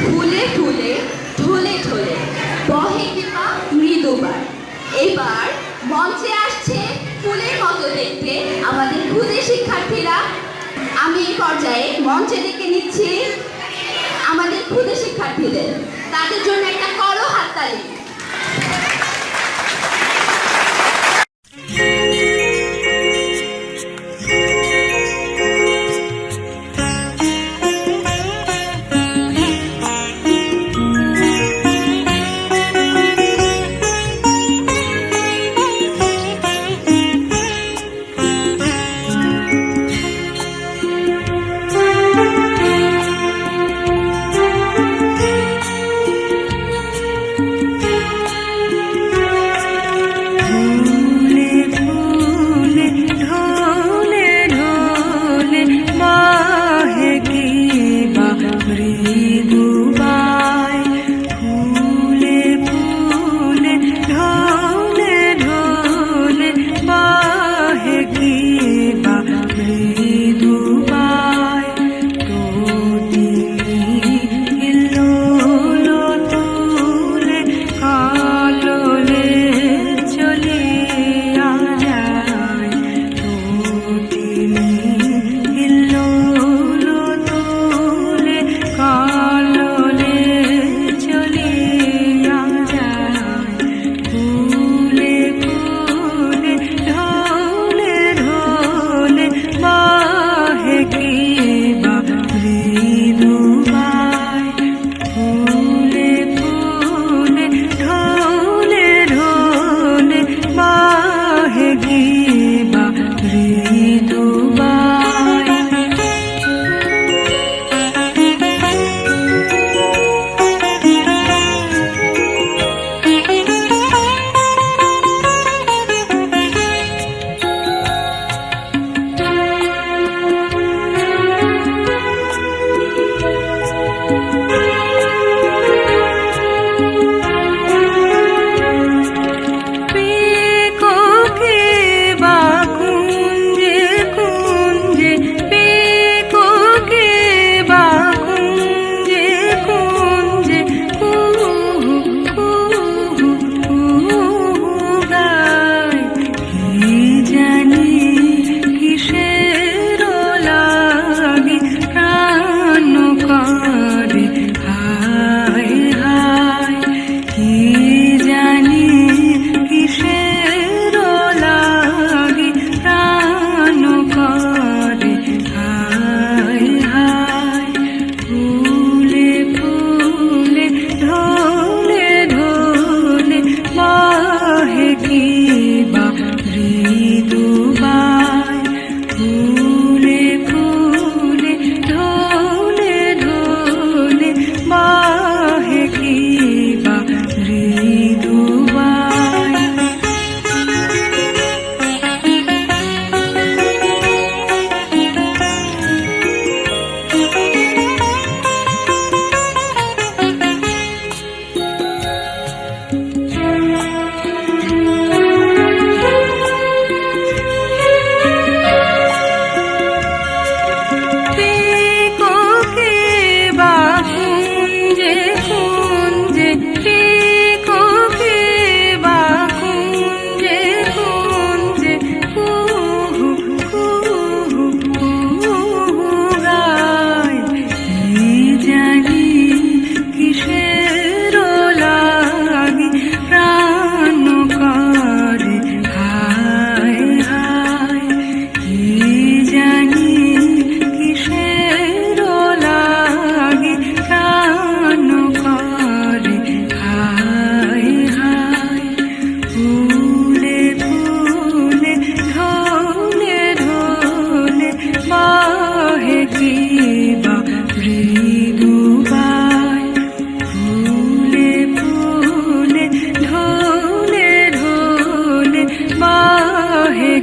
ফুলে ফুলে ঢলে ঢলে বহে কিংবা মৃদুবার। এবার মঞ্চে আসছে ফুলের মতো দেখতে আমাদের খুদে শিক্ষার্থীরা। আমি এই পর্যায়ে মঞ্চে ডেকে নিচ্ছি আমাদের ক্ষুদে শিক্ষার্থীদের। তাদের জন্য একটা করো হাততালি।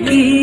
की